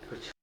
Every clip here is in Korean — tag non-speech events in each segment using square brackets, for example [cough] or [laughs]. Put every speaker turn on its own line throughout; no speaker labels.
그렇죠.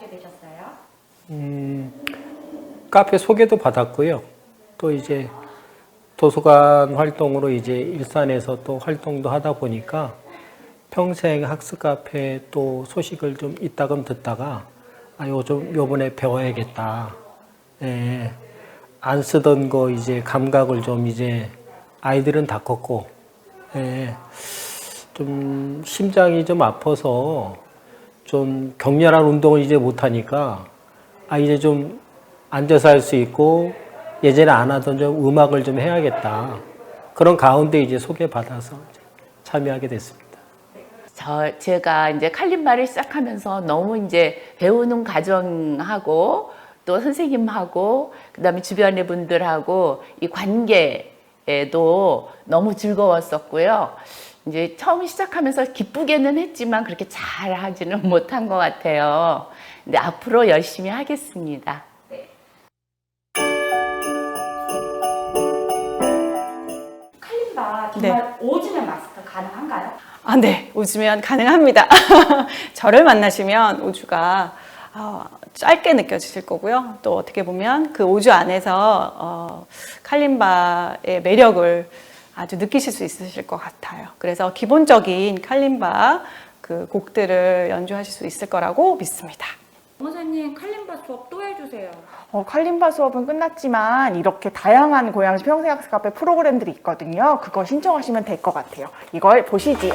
하시게 되셨어요?
음, 카페 소개도 받았고요. 또 이제 도서관 활동으로 이제 일산에서 또 활동도 하다 보니까 평생 학습 카페 또 소식을 좀 이따금 듣다가 아, 요즘 요번에 배워야겠다. 예. 안 쓰던 거 이제 감각을 좀 이제 아이들은 다 컸고, 예. 좀 심장이 좀 아파서 좀 격렬한 운동을 이제 못하니까 아 이제 좀 앉아서 할 수 있고 예전에 안 하던 좀 음악을 좀 해야겠다 그런 가운데 이제 소개받아서 참여하게 됐습니다.
저 제가 이제 칼림바를 시작하면서 너무 이제 배우는 과정하고 또 선생님하고 그다음에 주변의 분들하고 이 관계에도 너무 즐거웠었고요. 이제 처음 시작하면서 기쁘게는 했지만 그렇게 잘 하지는 못한 것 같아요. 근데 앞으로 열심히 하겠습니다.
칼림바 정말 오지면 마스터 가능한가요?
아, 네. 오주면 가능합니다. [laughs] 저를 만나시면 오주가 어, 짧게 느껴지실 거고요. 또 어떻게 보면 그 오주 안에서 어, 칼림바의 매력을 아주 느끼실 수 있으실 것 같아요. 그래서 기본적인 칼림바 그 곡들을 연주하실 수 있을 거라고 믿습니다.
선생님 칼림바 수업 또 해주세요.
어, 칼림바 수업은 끝났지만 이렇게 다양한 고양시 평생학습 카페 프로그램들이 있거든요. 그거 신청하시면 될 것 같아요. 이걸 보시지요.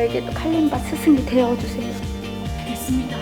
저에게도 칼림바 스승이 되어주세요. 됐습니다.